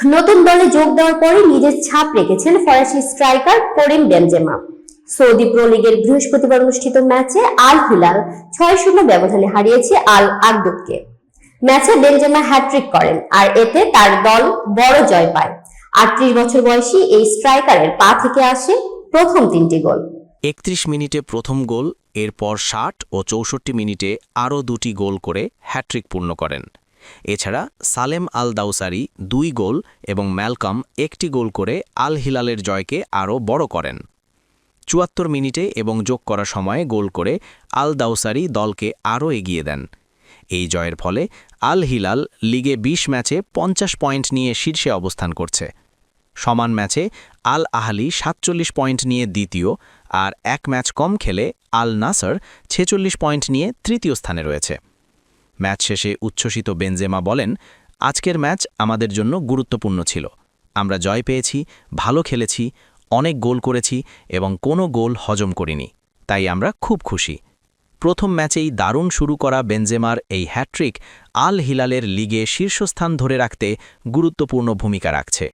নতুন দলে যোগ দেওয়ার পরে নিজের ছাপ রেখেছেন ফরাসি striker Karim Benzema. Saudi pro লিগের বৃহস্পতিবার অনুষ্ঠিত ম্যাচে আল হিলাল ছয় শূন্য ব্যবধানে হারিয়েছে আল আগদুদকে ম্যাচে বেনজেমা হ্যাট্রিক করেন আর এতে তার দল বড় জয় পায়। আটত্রিশ বছর বয়সী এই স্ট্রাইকারের পা থেকে আসে প্রথম তিনটি গোল। একত্রিশ মিনিটে প্রথম গোল, এরপর ষাট ও চৌষট্টি মিনিটে আরও দুটি গোল করে হ্যাট্রিক পূর্ণ করেন। এছাড়া সালেম আল দাউসারি দুই গোল এবং ম্যালকম একটি গোল করে আল হিলালের জয়কে আরও বড় করেন। চুয়াত্তর মিনিটে এবং যোগ করা সময়ে গোল করে আল দাউসারি দলকে আরও এগিয়ে দেন। এই জয়ের ফলে আল হিলাল লিগে ২০ ম্যাচে পঞ্চাশ পয়েন্ট নিয়ে শীর্ষে অবস্থান করছে। সমান ম্যাচে আল আহলি সাতচল্লিশ পয়েন্ট নিয়ে দ্বিতীয় আর এক ম্যাচ কম খেলে আল নাসর ছেচল্লিশ পয়েন্ট নিয়ে তৃতীয় স্থানে রয়েছে। ম্যাচ শেষে উচ্ছ্বসিত বেনজেমা বলেন, আজকের ম্যাচ আমাদের জন্য গুরুত্বপূর্ণ ছিল। আমরা জয় পেয়েছি, ভালো খেলেছি, অনেক গোল করেছি এবং কোনো গোল হজম করিনি। তাই আমরা খুব খুশি। প্রথম ম্যাচেই দারুণ শুরু করা বেনজেমার এই হ্যাট্রিক আল হিলালের লিগে শীর্ষস্থান ধরে রাখতে গুরুত্বপূর্ণ ভূমিকা রাখছে।